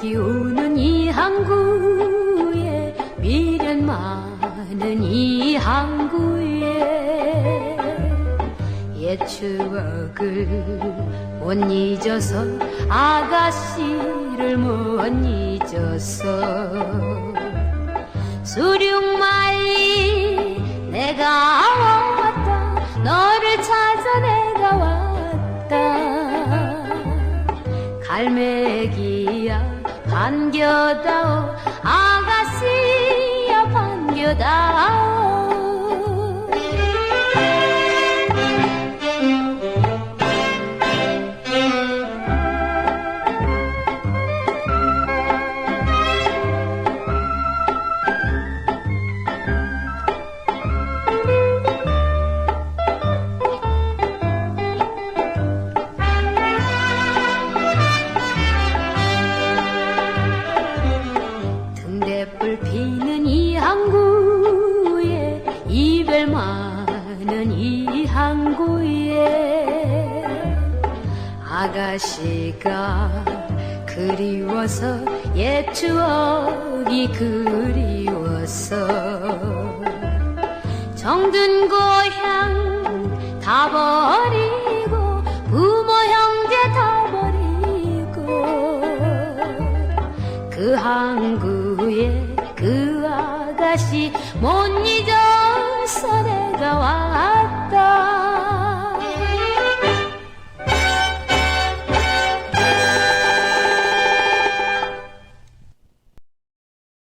기우는 이 항구에 미련 많은 이 항구에. 옛 추억을 못 잊어서 아가씨를 못 잊어서 수륙마이 내가 왔다 너를 찾아 내가 왔다. 갈매기 반겨다오. 아가씨야 반겨다오 많은 이 항구에 아가씨가 그리워서 옛 추억이 그리워서 정든 고향 다 버리고 부모 형제 다 버리고 그 항구에 그 아가씨 못 잊어 それが笑って